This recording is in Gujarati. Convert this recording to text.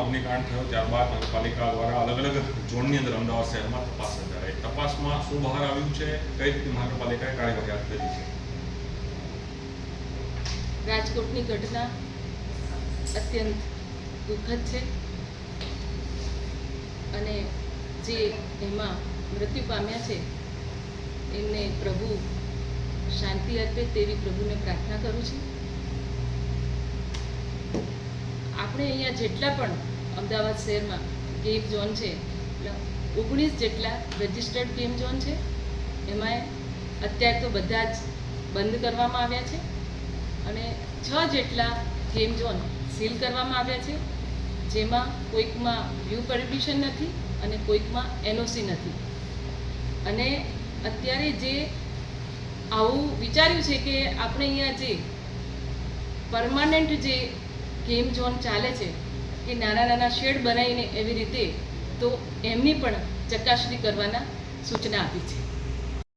અગ્નિકાંડ થયો ત્યારબાદ નગરપાલિકા દ્વારા અલગ અલગ ઝોનની અંદર અમદાવાદ શહેરમાં તપાસ કરાઈ તપાસમાં શું બહાર આવ્યું છે, કઈ રીતે મહાનગરપાલિકાએ કાર્યવાહી હાથ ધરી છે? રાજકોટની ઘટના અત્યંત દુઃખદ છે. અને જે એમાં મૃત્યુ પામ્યા છે, એમને પ્રભુ શાંતિ આપે તેવી પ્રભુને પ્રાર્થના કરું છું. આપણે અહીંયા જેટલા પણ અમદાવાદ શહેરમાં ગેમ ઝોન છે ઓગણીસ જેટલા રજિસ્ટર્ડ ગેમ ઝોન છે એમાં અત્યારે તો બધા જ બંધ કરવામાં આવ્યા છે અને છ જેટલા ગેમ ઝોન સીલ કરવામાં આવ્યા છે, જેમાં કોઈકમાં વ્યૂ પરમિશન નથી અને કોઈકમાં એનઓસી નથી. અને અત્યારે જે આવું વિચાર્યું છે કે આપણે અહીંયા જે પરમાનન્ટ જે ગેમ ઝોન ચાલે છે કે નાના નાના શેડ બનાવીને એવી રીતે તો એમની પણ ચકાસણી કરવાના સૂચના આપી છે.